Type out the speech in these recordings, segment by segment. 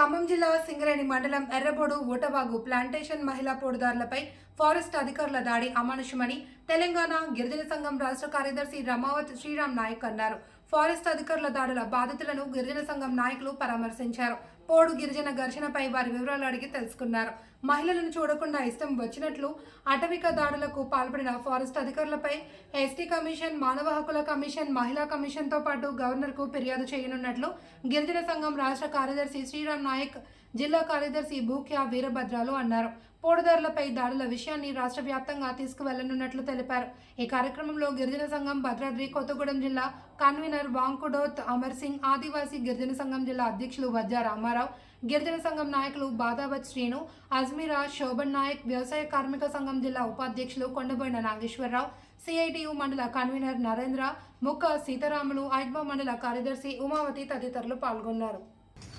ఖమ్మం జిల్లా సింగరేణి మండలం ఎర్రబోడు ఊటవాగు ప్లాంటేషన్ మహిళా పోడుదారులపై ఫారెస్ట్ అధికారుల దాడి అమానుషమని తెలంగాణ గిరిజన సంఘం రాష్ట్ర కార్యదర్శి రమావత్ శ్రీరామ్ నాయక్ అన్నారు. ఫారెస్ట్ అధికారుల దాడుల బాధితులను గిరిజన సంఘం నాయకులు పరామర్శించారు. పోడు గిరిజన ఘర్షణపై వారి వివరాలు అడిగి తెలుసుకున్నారు. మహిళలను చూడకుండా ఇష్టం వచ్చినట్లు అటవిక దాడులకు పాల్పడిన ఫారెస్ట్ అధికారులపై ఎస్టీ కమిషన్ మానవ హక్కుల కమిషన్ మహిళా కమిషన్తో పాటు గవర్నర్కు ఫిర్యాదు చేయనున్నట్లు గిరిజన సంఘం రాష్ట్ర కార్యదర్శి శ్రీరామ్ నాయక్ జిల్లా కార్యదర్శి భూక్యా వీరభద్రాలు అన్నారు. పోడుదారులపై దాడుల విషయాన్ని రాష్ట్ర వ్యాప్తంగా తీసుకువెళ్ళనున్నట్లు తెలిపారు. ఈ కార్యక్రమంలో గిరిజన సంఘం భద్రాద్రి కొత్తగూడెం జిల్లా కన్వీనర్ వాంకుడోత్ అమర్ సింగ్ ఆదివాసీ గిరిజన సంఘం జిల్లా అధ్యక్షులు వజ్జా రామారావు గిరిజన సంఘం నాయకులు బాదావత్ శ్రీను అజ్మీరా శోభన్ నాయక్ వ్యవసాయ కార్మిక సంఘం జిల్లా ఉపాధ్యక్షులు కొండబోయిన నాగేశ్వరరావు సిఐటియు మండల కన్వీనర్ నరేంద్ర ముక్క సీతారాములు ఐద్వా మండల కార్యదర్శి ఉమావతి తదితరులు పాల్గొన్నారు.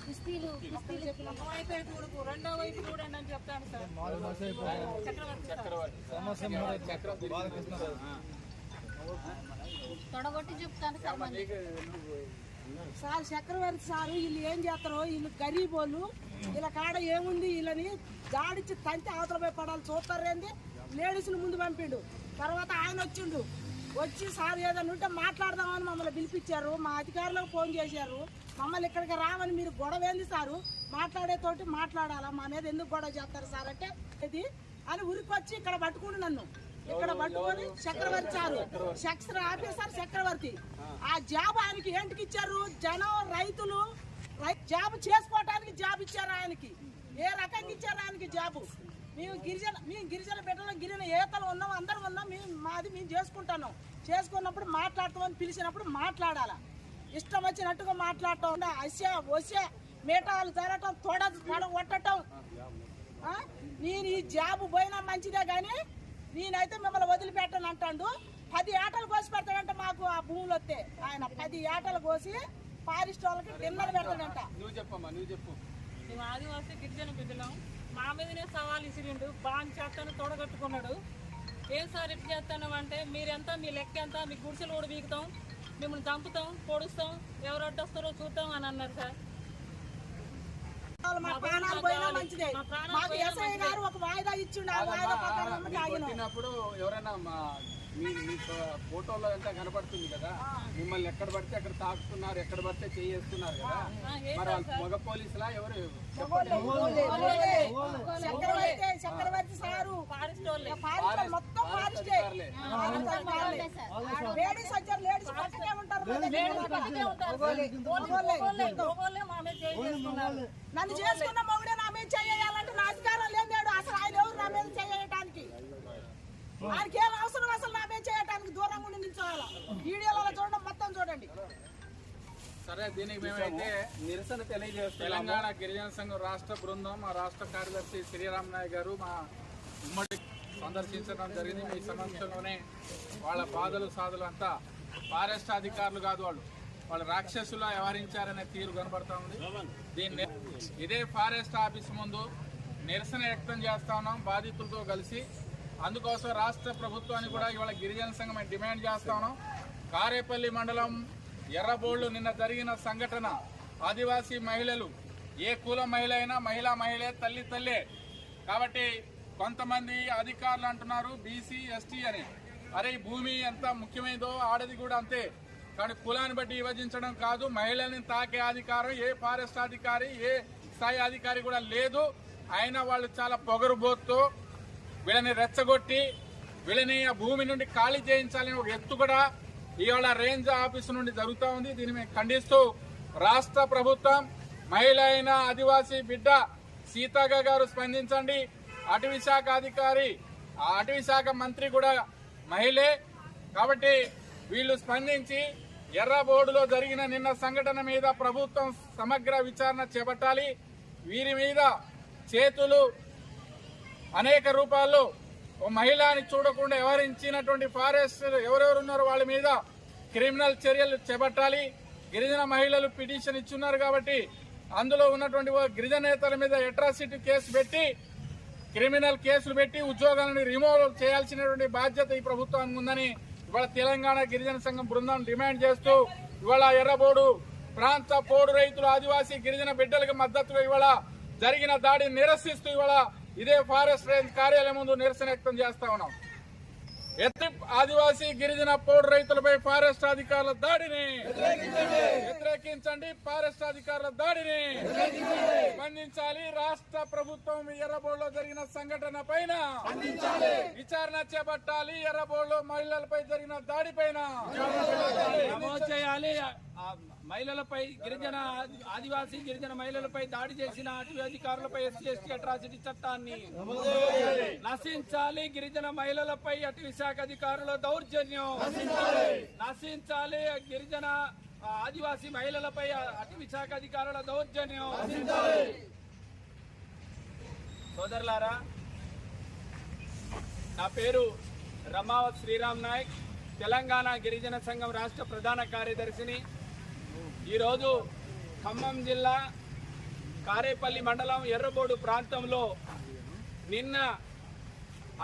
కుస్తీలు కుస్తీలు ఒక వైపు అయితే ఉడుకు రెండో వైపు చూడండి అని చెప్తాను సార్. చక్రవర్తి. తొడగొట్టి చెప్తాను సార్ సార్ చక్రవర్తి సారు వీళ్ళు ఏం చేస్తారో వీళ్ళు గరీబ్ వాళ్ళు. వీళ్ళ కాడ ఏముంది వీళ్ళని జాడిచ్చి తంతి అవతల పోయి పడాలి. చూస్తారేంది లేడీస్ని ముందు పంపిండు. తర్వాత ఆయన వచ్చిండు. వచ్చి సార్ ఏదైనా ఉంటే మాట్లాడదామని మమ్మల్ని పిలిపించారు. మా అధికారులకు ఫోన్ చేశారు. మమ్మల్ని ఇక్కడికి రామని మీరు గొడవ ఏంది సారు? మాట్లాడేతోటి మాట్లాడాలా? మా మీద ఎందుకు గొడవ చేస్తారు సార్ అంటే ఇది అని ఉరికొచ్చి ఇక్కడ పట్టుకుండు నన్ను. ఇక్కడ పట్టుకొని చక్రవర్తి సారు. చక్ర ఆఫీసర్ చక్రవర్తి. ఆ. జాబ్ ఆయనకి ఏంటికి ఇచ్చారు? జనం రైతులు జాబ్ చేసుకోవటానికి జాబ్ ఇచ్చారు ఆయనకి? ఏ రకంగా ఇచ్చారు ఆయనకి జాబు? మేము గిరిజన మేము గిరిజన బిడ్డలు గిరిజన ఏతలు ఉన్నాం అందరం ఉన్నాం మేము మాది మేము చేసుకుంటాను చేసుకున్నప్పుడు మాట్లాడతామని పిలిచినప్పుడు మాట్లాడాలా? ఇష్టం వచ్చినట్టుగా మాట్లాడటం అస్య వస్య మేటాలు జరగటం తొడ ఆ? నేను ఈ జాబు పోయినా మంచిదే కానీ నేనైతే మిమ్మల్ని వదిలిపెట్టను అంటాడు. పది ఏటలు కోసి పెడతాడంట మాకు ఆ భూములు వస్తే. ఆయన పది ఏటలు కోసి ఫారెస్ట్ వాళ్ళకి డిన్నర్ పెడతాడంట. నువ్వు చెప్పమ్మా నువ్వు చెప్పు. మేము ఆదివాసీ గిరిజన బిడ్డలం. మా మీదనే సవాల్ ఇసిరిండు బాగా చేస్తాను తోడగట్టుకున్నాడు. ఏం సార్ ఇట్లా చేస్తాను అంటే మీరెంత మీ లెక్క ఎంత మీ గుడిసెలు కూడా బీగుతాం మిమ్మల్ని చంపుతాం పొడుస్తాం ఎవరు అడ్డొస్తారో చూద్దాం అని అన్నారు సార్. వాళ్ళు మా ప్రాణాలు పోయినా మంచిదే. మా ప్రాణాలు మాకు పోయినా ఎస్ఐ గారు ఒక వాయిదా ఇచ్చిండు ఆ వాయిదా ప్రకారం మీకు ఆగినాం కొట్టినప్పుడు ఎవరైనా మా మీ మీ ఫో- ఫోటోలో అంతా కనపడుతుంది కదా మిమ్మల్ని ఎక్కడ పడితే అక్కడ తాకుతున్నారు ఎక్కడ పడితే చేస్తున్నారు కదా. మరి వాళ్ళు మగ పోలీసులా? ఎవరు? చెప్పండి. చక్రవర్తి చక్రవర్తి సారు. మొత్తం ఫారెస్టే లేడీస్ వచ్చారు లేడీస్ ఉంటారు నన్ను చేసుకున్న మొగుడే నా మీద చేయాలంటే నా అధికారం లేదు అసలు ఆయన ఎవరు నా మీద చేయటానికి ఆయనకి ఏం అవసరం అసలు నా మీద చేయటానికి దూరంగా ఉండి నిల్చోవాలా వీడియోలలో చూడడం మొత్తం చూడండి సరే దీనికి మేమైతే నిరసన తెలియజేస్తాం తెలంగాణ గిరిజన సంఘం రాష్ట్ర బృందం మా రాష్ట్ర కార్యదర్శి శ్రీరామ్ నాయక్ గారు మా ఉమ్మడి సందర్శించడం జరిగింది. మీ సమక్షంలోనే వాళ్ళ బాధలు సాధలు అంతా ఫారెస్ట్ అధికారులు కాదు వాళ్ళు. వాళ్ళు రాక్షసులా వ్యవహరించారనే తీరు కనబడతా ఉంది. దీన్ని ఇదే ఫారెస్ట్ ఆఫీస్ ముందు నిరసన వ్యక్తం చేస్తా ఉన్నాం బాధితులతో కలిసి. అందుకోసం రాష్ట్ర ప్రభుత్వాన్ని కూడా ఇవాళ గిరిజన సంఘం మేము డిమాండ్ చేస్తా ఉన్నాం. కారేపల్లి మండలం ఎర్రబోళ్ళు నిన్న జరిగిన సంఘటన. ఆదివాసీ మహిళలు ఏ కుల మహిళ అయినా మహిళా మహిళే తల్లి తల్లే. కాబట్టి కొంతమంది అధికారులు అంటున్నారు బీసీ ఎస్టీ అని. అరే భూమి ఎంత ముఖ్యమైనదో ఆడది కూడా అంతే. కానీ కులాన్ని బట్టి విభజించడం కాదు మహిళల్ని తాకే అధికారం ఏ ఫారెస్ట్ అధికారి ఏ స్థాయి అధికారి కూడా లేదు. అయినా వాళ్ళు చాలా పొగరుబోతూ వీళ్ళని రెచ్చగొట్టి వీళ్ళని ఆ భూమి నుండి ఖాళీ చేయించాలని ఒక ఎత్తు కూడా ఇవాళ రేంజ్ ఆఫీసు నుండి జరుగుతూ ఉంది. దీన్ని మేము ఖండిస్తూ రాష్ట్ర ప్రభుత్వం మహిళ అయిన ఆదివాసీ బిడ్డ సీతాగా గారు స్పందించండి. అటవీ శాఖ అధికారి ఆ అటవీ శాఖ మంత్రి కూడా మహిళే. కాబట్టి వీళ్ళు స్పందించి ఎర్రబోర్డులో జరిగిన నిన్న సంఘటన మీద ప్రభుత్వం సమగ్ర విచారణ చేపట్టాలి. వీరి మీద చేతులు అనేక రూపాల్లో ఓ మహిళని చూడకుండా వ్యవహరించినటువంటి ఫారెస్ట్ ఎవరెవరు ఉన్నారో వాళ్ళ మీద క్రిమినల్ చర్యలు చేపట్టాలి. గిరిజన మహిళలు పిటిషన్ ఇచ్చున్నారు కాబట్టి అందులో ఉన్నటువంటి గిరిజన నేతల మీద అట్రాసిటీ కేసు పెట్టి క్రిమినల్ కేసులు పెట్టి ఉద్యోగాలను రిమూవ్ చేయాల్సినటువంటి బాధ్యత ఈ ప్రభుత్వానికి ఉందని ఇవాళ తెలంగాణ గిరిజన సంఘం బృందం డిమాండ్ చేస్తూ ఇవాళ ఎర్రబోడు ప్రాంత పోడు రైతులు ఆదివాసీ గిరిజన బిడ్డలకు మద్దతుగా ఇవాళ జరిగిన దాడిని నిరసిస్తూ ఇవాళ ఇదే ఫారెస్ట్ రేంజ్ కార్యాలయం ముందు నిరసన వ్యక్తం చేస్తా ఉన్నాం. ఎత్తి ఆదివాసీ గిరిజన పౌరు రైతులపై ఫారెస్ట్ అధికారుల దాడిని. వ్యతిరేకించండి ఫారెస్ట్ అధికారుల దాడిని. స్పందించాలి రాష్ట్ర ప్రభుత్వం ఎర్రబోర్డులో జరిగిన సంఘటన పైన విచారణ చేపట్టాలి. ఎర్రబోర్డులో మహిళలపై జరిగిన దాడి పైన. చేయాలి. మహిళలపై గిరిజన ఆదివాసీ గిరిజన మహిళలపై దాడి చేసిన అధికారులపై ఎస్సీ ఎస్టీ అట్రాసిటీ చట్టాన్ని నశించాలి. గిరిజన మహిళలపై అటవీ శాఖ అధికారుల దౌర్జన్యం నశించాలి. గిరిజన ఆదివాసీ మహిళలపై అటవీ శాఖ అధికారుల దౌర్జన్యం సోదరులారా నా పేరు రమావత్ శ్రీరామ్ నాయక్ తెలంగాణ గిరిజన సంఘం రాష్ట్ర ప్రధాన కార్యదర్శిని. ఈరోజు ఖమ్మం జిల్లా కారేపల్లి మండలం ఎర్రబోడు ప్రాంతంలో నిన్న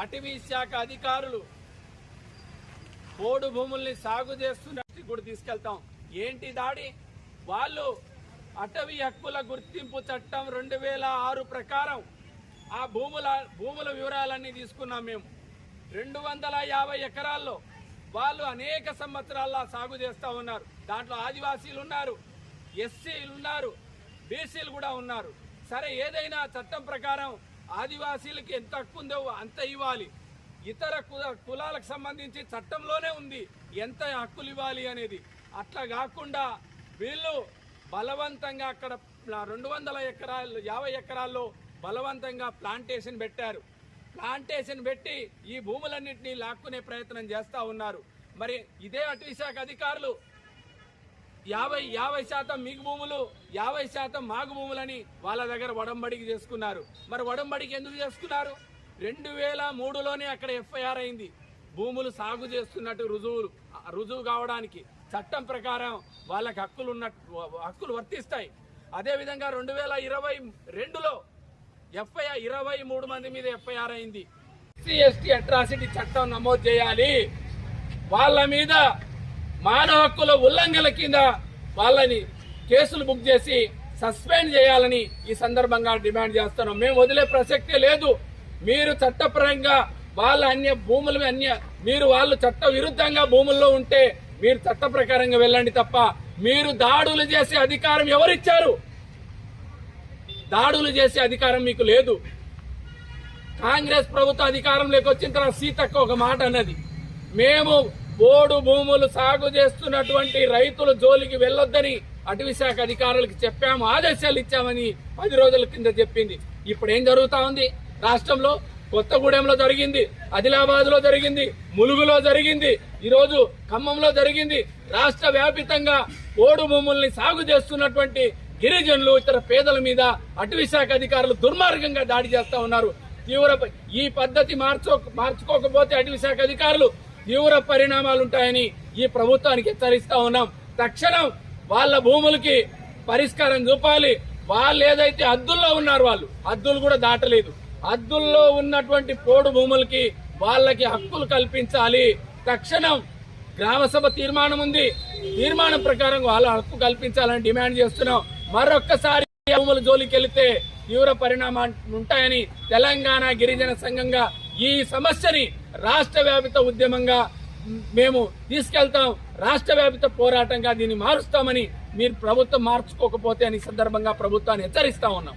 అటవీ శాఖ అధికారులు పోడు భూముల్ని సాగు చేస్తున్నట్టు కూడా తీసుకెళ్తాం. ఏంటి దాడి? వాళ్ళు అటవీ హక్కుల గుర్తింపు చట్టం రెండు వేల ఆరు ప్రకారం ఆ భూముల భూముల వివరాలన్నీ తీసుకున్నాం మేము. రెండు వందల యాభై ఎకరాల్లో వాళ్ళు అనేక సంవత్సరాల సాగు చేస్తూ ఉన్నారు. దాంట్లో ఆదివాసీలు ఉన్నారు ఎస్సీలు ఉన్నారు బీసీలు కూడా ఉన్నారు. సరే ఏదైనా చట్టం ప్రకారం ఆదివాసీలకి ఎంత హక్కు ఉందో అంత ఇవ్వాలి. ఇతర కుల- కులాలకు సంబంధించి చట్టంలోనే ఉంది ఎంత హక్కులు ఇవ్వాలి అనేది. అట్లా కాకుండా వీళ్ళు బలవంతంగా అక్కడ రెండు వందల ఎకరాలు యాభై ఎకరాల్లో బలవంతంగా ప్లాంటేషన్ పెట్టారు. ప్లాంటేషన్ పెట్టి ఈ భూములన్నింటినీ లాక్కునే ప్రయత్నం చేస్తూ ఉన్నారు. మరి ఇదే అటవీ శాఖ అధికారులు యాభై యాభై శాతం మీకు భూములు యాభై శాతం మాకు భూములని వాళ్ళ దగ్గర వడంబడికి చేసుకున్నారు. మరి వడంబడికి ఎందుకు చేసుకున్నారు? రెండు వేల మూడులోనే అక్కడ ఎఫ్ఐఆర్ అయింది. భూములు సాగు చేస్తున్నట్టు రుజువులు రుజువు కావడానికి చట్టం ప్రకారం వాళ్ళకి హక్కులు ఉన్నట్టు హక్కులు వర్తిస్తాయి. అదేవిధంగా రెండు వేల ఇరవై రెండులో ఎఫ్ఐఆర్ ఇరవై మూడు మంది మీద ఎఫ్ఐఆర్ అయింది. ఎస్సీ ఎస్టీ అట్రాసిటీ చట్టం నమోదు చేయాలి. వాళ్ళ మీద మానవ హక్కుల ఉల్లంఘనల కింద వాళ్ళని కేసులు బుక్ చేసి సస్పెండ్ చేయాలని ఈ సందర్భంగా డిమాండ్ చేస్తున్నాం. మేము వదిలే ప్రసక్తే లేదు. మీరు చట్టపరంగా వాళ్ళ అన్య భూములు అన్య మీరు వాళ్ళు చట్ట విరుద్ధంగా భూముల్లో ఉంటే మీరు చట్ట ప్రకారంగా వెళ్ళండి తప్ప మీరు దాడులు చేసే అధికారం ఎవరిచ్చారు? దాడులు చేసే అధికారం మీకు లేదు. కాంగ్రెస్ ప్రభుత్వ అధికారంలోకి వచ్చిన తర్వాత సీతక్క ఒక మాట అన్నది. మేము ఓడు భూములు సాగు చేస్తున్నటువంటి రైతుల జోలికి వెళ్ళొద్దని అటవీ శాఖ అధికారులకు చెప్పాము ఆదేశాలు ఇచ్చామని పది రోజుల కింద చెప్పింది. ఇప్పుడు ఏం జరుగుతా ఉంది? రాష్ట్రంలో కొత్తగూడెంలో జరిగింది ఆదిలాబాద్లో జరిగింది ములుగులో జరిగింది ఈరోజు ఖమ్మంలో జరిగింది. రాష్ట్ర వ్యాపితంగా ఓడు భూముల్ని సాగు చేస్తున్నటువంటి గిరిజనులు ఇతర పేదల మీద అటవీ శాఖ అధికారులు దుర్మార్గంగా దాడి చేస్తా ఉన్నారు. తీవ్ర ఈ పద్ధతి మార్చో మార్చుకోకపోతే అటవీ శాఖ అధికారులు తీవ్ర పరిణామాలు ఉంటాయని ఈ ప్రభుత్వానికి హెచ్చరిస్తా ఉన్నాం. తక్షణం వాళ్ళ భూములకి పరిష్కారం చూపాలి. వాళ్ళు ఏదైతే హద్దుల్లో ఉన్నారు వాళ్ళు హద్దులు కూడా దాటలేదు. హద్దుల్లో ఉన్నటువంటి పోడు భూములకి వాళ్ళకి హక్కులు కల్పించాలి. తక్షణం గ్రామ సభ తీర్మానం ఉంది. తీర్మానం ప్రకారం వాళ్ళ హక్కు కల్పించాలని డిమాండ్ చేస్తున్నాం. మరొక్కసారి భూముల జోలికి వెళితే తీవ్ర పరిణామాలు ఉంటాయని తెలంగాణ గిరిజన సంఘంగా ఈ సమస్యని రాష్ట్ర వ్యాపిత ఉద్యమంగా మేము తీసుకెళ్తాం. రాష్ట్ర వ్యాపిత పోరాటంగా దీన్ని మారుస్తామని మీరు ప్రభుత్వం మార్చుకోకపోతే అని సందర్భంగా ప్రభుత్వాన్ని హెచ్చరిస్తా ఉన్నాం.